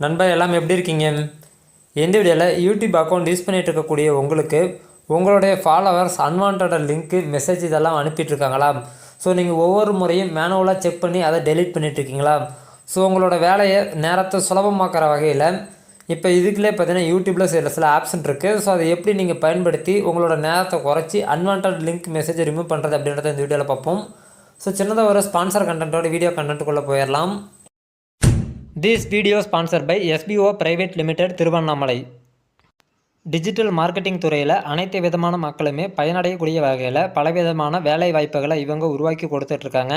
நண்பா எல்லாம் எப்படி இருக்கீங்க? இந்த வீடியோவில் யூடியூப் அக்கௌண்ட் யூஸ் பண்ணிகிட்டு இருக்கக்கூடிய உங்களுக்கு உங்களுடைய ஃபாலோவர்ஸ் அன்வான்ட் லிங்க்கு மெசேஜ் இதெல்லாம் அனுப்பிட்டு இருக்காங்களா ஸோ நீங்கள் ஒவ்வொரு முறையும் மேனுவலாக செக் பண்ணி அதை டெலீட் பண்ணிட்டு இருக்கீங்களா ஸோ உங்களோட வேலையை நேரத்தை சுலபமாக்குற வகையில் இப்போ இதுக்குள்ளே பார்த்தீங்கன்னா யூடியூப்பில் சில சில ஆப்ஷன் இருக்குது ஸோ அதை எப்படி நீங்கள் பயன்படுத்தி உங்களோட நேரத்தை குறைச்சி அன்வான்ட் லிங்க் மெசேஜை ரிமூவ் பண்ணுறது அப்படின்றத இந்த வீடியோவில் பார்ப்போம். ஸோ சின்னதாக ஒரு ஸ்பான்சர் கண்டென்ட்டோட வீடியோ கண்டென்ட்டுக்குள்ளே போயிடலாம். This video sponsor by SPO private limited Tiruvannamalai digital marketing துறையில் அனைத்து விதமான மக்களுமே பயனடையக்கூடிய வகையில் பலவிதமான வேலை வாய்ப்புகளை இவங்க உருவாக்கி கொடுத்துட்ருக்காங்க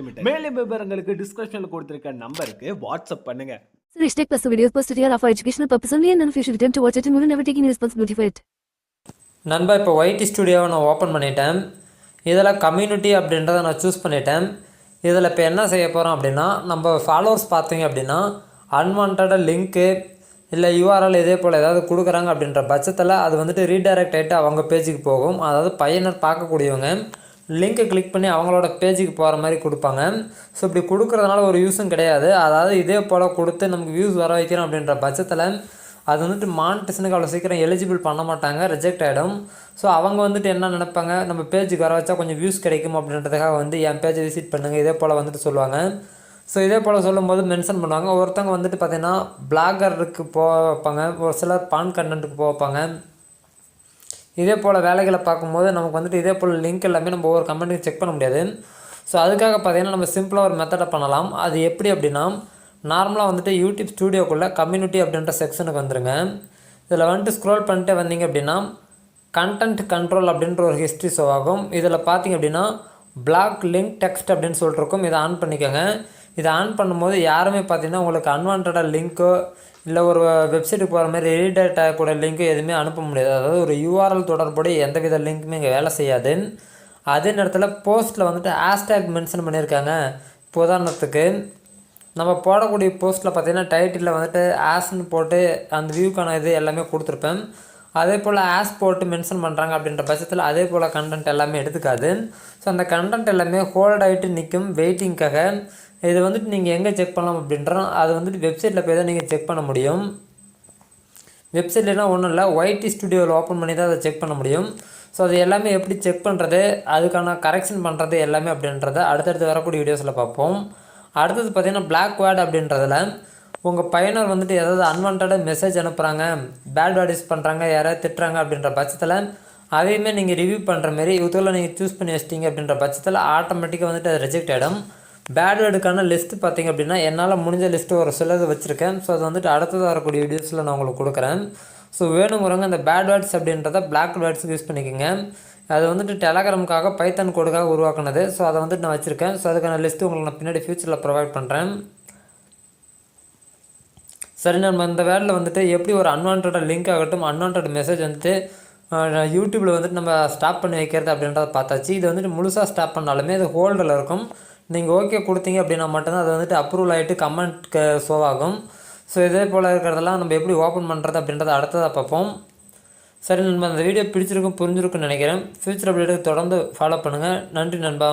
limited மேலும் விவரங்களுக்கு டிஸ்கிரிப்ஷன்ல கொடுத்திருக்க நம்பருக்கு வாட்ஸ்அப் பண்ணுங்க. So Tech Plus videos posted here are for educational purpose only and should attempt to watch it and will never take any responsibility for it. நண்பா இப்போ ஒயிட் ஸ்டுடியோவை நான் ஓப்பன் பண்ணிட்டேன். இதில் கம்யூனிட்டி அப்படின்றத நான் சூஸ் பண்ணிட்டேன். இதில் இப்போ என்ன செய்ய போகிறோம் அப்படின்னா நம்ம ஃபாலோவர்ஸ் பார்த்தீங்க அப்படின்னா அன்வான்ட் லிங்க்கு இல்லை யூஆர்எல் இதே போல் ஏதாவது கொடுக்குறாங்க அப்படின்ற பட்சத்தில் அது வந்துட்டு ரீடைரக்ட் ஆகிட்டு அவங்க பேஜுக்கு போகும். அதாவது பயனர் பார்க்கக்கூடியவங்க. லிங்க்கை கிளிக் பண்ணி அவங்களோட பேஜுக்கு போகிற மாதிரி கொடுப்பாங்க. ஸோ இப்படி கொடுக்குறதுனால ஒரு யூஸும் கிடையாது. அதாவது இதே போல் கொடுத்து நமக்கு வியூஸ் வர வைக்கிறோம் அப்படின்ற பட்சத்தில் அது வந்துட்டு மானிட்டேஷனுக்கு அவ்வளோ சீக்கிரம் எலிஜிபிள் பண்ண மாட்டாங்க. ரிஜெக்ட் ஆகிடும் ஸோ அவங்க வந்துட்டு என்ன நினைப்பாங்க? நம்ம பேஜுக்கு வர வச்சா கொஞ்சம் வியூஸ் கிடைக்கும் அப்படின்றதுக்காக வந்து என் பேஜை விசிட் பண்ணுங்கள் இதே போல் வந்துட்டு சொல்லுவாங்க. ஸோ இதே போல் சொல்லும்போது மென்ஷன் பண்ணுவாங்க. ஒருத்தவங்க வந்துட்டு பார்த்திங்கன்னா பிளாகருக்கு போக வைப்பாங்க. ஒரு சிலர் பான் கண்டென்ட்டுக்கு போக வைப்பாங்க. இதே போல் வேலைகளை பார்க்கும்போது நமக்கு வந்துட்டு இதே போல் லிங்க் எல்லாமே நம்ம ஒவ்வொரு கம்பெனிக்கு செக் பண்ண முடியாது. ஸோ அதுக்காக பார்த்தீங்கன்னா நம்ம சிம்பிளாக ஒரு மெத்தடை பண்ணலாம். அது எப்படி அப்படின்னா நார்மலாக வந்துட்டு யூடியூப் ஸ்டூடியோக்குள்ளே கம்யூனிட்டி அப்படின்ற செக்ஷனுக்கு வந்துருங்க. இதில் வந்துட்டு ஸ்க்ரோல் பண்ணிட்டு வந்தீங்க அப்படின்னா கண்டென்ட் கண்ட்ரோல் அப்படின்ற ஒரு ஹிஸ்ட்ரி ஷோ ஆகும். இதில் பார்த்தீங்க அப்படின்னா பிளாக் லிங்க் டெக்ஸ்ட் அப்படின்னு சொல்லிட்டுருக்கும் இதை ஆன் பண்ணிக்கோங்க. இதை ஆன் பண்ணும்போது யாருமே பார்த்தீங்கன்னா உங்களுக்கு அன்வான்டாக லிங்க்கோ இல்லை ஒரு வெப்சைட்டுக்கு போகிற மாதிரி ரீடேட் ஆகக்கூட லிங்க்கோ எதுவுமே அனுப்ப முடியாது. அதாவது ஒரு யூஆர்எல் தொடர்புடைய எந்தவித லிங்க்குமே இங்கே வேலை செய்யாது. அதே நேரத்தில் போஸ்ட்டில் வந்துட்டு ஹேஷ்டேக் மென்ஷன் பண்ணியிருக்காங்க. இப்போ உதாரணத்துக்கு நம்ம போடக்கூடிய போஸ்ட்டில் பார்த்தீங்கன்னா டைட்டிலில் வந்துட்டு ஆஸ்ன்னு போட்டு அந்த வியூக்கான இது எல்லாமே கொடுத்துருப்பேன். அதே போல் ஆஸ் போட்டு மென்ஷன் பண்ணுறாங்க அப்படின்ற பட்சத்தில் அதே போல் கண்டென்ட் எல்லாமே எடுத்துக்காது. ஸோ அந்த கண்டென்ட் எல்லாமே ஹோல்ட் ஆகிட்டு நிற்கும் வெயிட்டிங்க்காக இது வந்துட்டு நீங்கள் எங்கே செக் பண்ணலாம் அப்படின்றோம் அது வந்துட்டு வெப்சைட்டில் போய் தான் நீங்கள் செக் பண்ண முடியும். வெப்சைட்லாம் ஒன்றும் இல்லை ஒய்டி ஸ்டுடியோவில் ஓப்பன் பண்ணி தான் அதை செக் பண்ண முடியும். ஸோ அது எல்லாமே எப்படி செக் பண்ணுறது அதுக்கான கரெக்ஷன் பண்ணுறது எல்லாமே அப்படின்றத அடுத்தடுத்து வரக்கூடிய வீடியோஸில் பார்ப்போம். அடுத்தது பார்த்திங்கன்னா பிளாக் வேர்டு அப்படின்றதுல உங்கள் பயனர் வந்துட்டு ஏதாவது அன்வான்டாக மெசேஜ் அனுப்புகிறாங்க பேட் வேர்ட் யூஸ் பண்ணுறாங்க யாராவது திட்டுறாங்க அப்படின்ற பட்சத்தில் அதையுமே நீங்கள் ரிவ்யூ பண்ணுற மாரி இதில் நீங்கள் சூஸ் பண்ணி வச்சிட்டிங்க அப்படின்ற பட்சத்தில் ஆட்டோமேட்டிக்காக வந்துட்டு அது ரிஜெக்ட் ஆகிடும் பேட் வேர்டுக்கான லிஸ்ட்டு பார்த்தீங்க அப்படின்னா என்னால் முடிஞ்ச லிஸ்ட்டு ஒரு சிலது வச்சுருக்கேன். ஸோ அது வந்துட்டு அடுத்தது வரக்கூடிய வீடியோஸில் நான் உங்களுக்கு கொடுக்குறேன். ஸோ வேணுங்கிறவங்க அந்த பேட் வேர்ட்ஸ் அப்படின்றத பிளாக் வேர்ட்ஸுக்கு யூஸ் பண்ணிக்கோங்க. அது வந்துட்டு டெலகிராமுக்காக பைத்தன் கோடுக்காக உருவாக்குனது. ஸோ அதை வந்துட்டு நான் வச்சுருக்கேன். ஸோ அதுக்கான லிஸ்ட்டு உங்களுக்கு நான் பின்னாடி ஃப்யூச்சரில் ப்ரொவைட் பண்ணுறேன் சரி நம்ம இந்த வேர்டில் வந்துட்டு எப்படி ஒரு அன்வான்ட் லிங்க் ஆகட்டும் அன்வான்ட் மெசேஜ் வந்துட்டு யூடியூப்பில் வந்துட்டு நம்ம ஸ்டாப் பண்ணி வைக்கிறது அப்படின்றத பார்த்தாச்சு. இது வந்துட்டு முழுசாக ஸ்டாப் பண்ணாலுமே அது ஹோல்டில் இருக்கும். நீங்கள் ஓகே கொடுத்தீங்க அப்படின்னா மட்டும்தான் அது வந்துட்டு அப்ரூவல் ஆகிட்டு கமெண்ட் ஷோ ஆகும். ஸோ இதே போல் இருக்கிறதெல்லாம் நம்ம எப்படி ஓப்பன் பண்ணுறது அப்படின்றத அடுத்ததாக பார்ப்போம். சரி நண்பா அந்த வீடியோ பிடிச்சிருக்கும் புரிஞ்சிருக்குன்னு நினைக்கிறேன். ஃப்யூச்சர் அப்டேட்டுக்கு தொடர்ந்து ஃபாலோ பண்ணுங்கள் நன்றி நண்பா.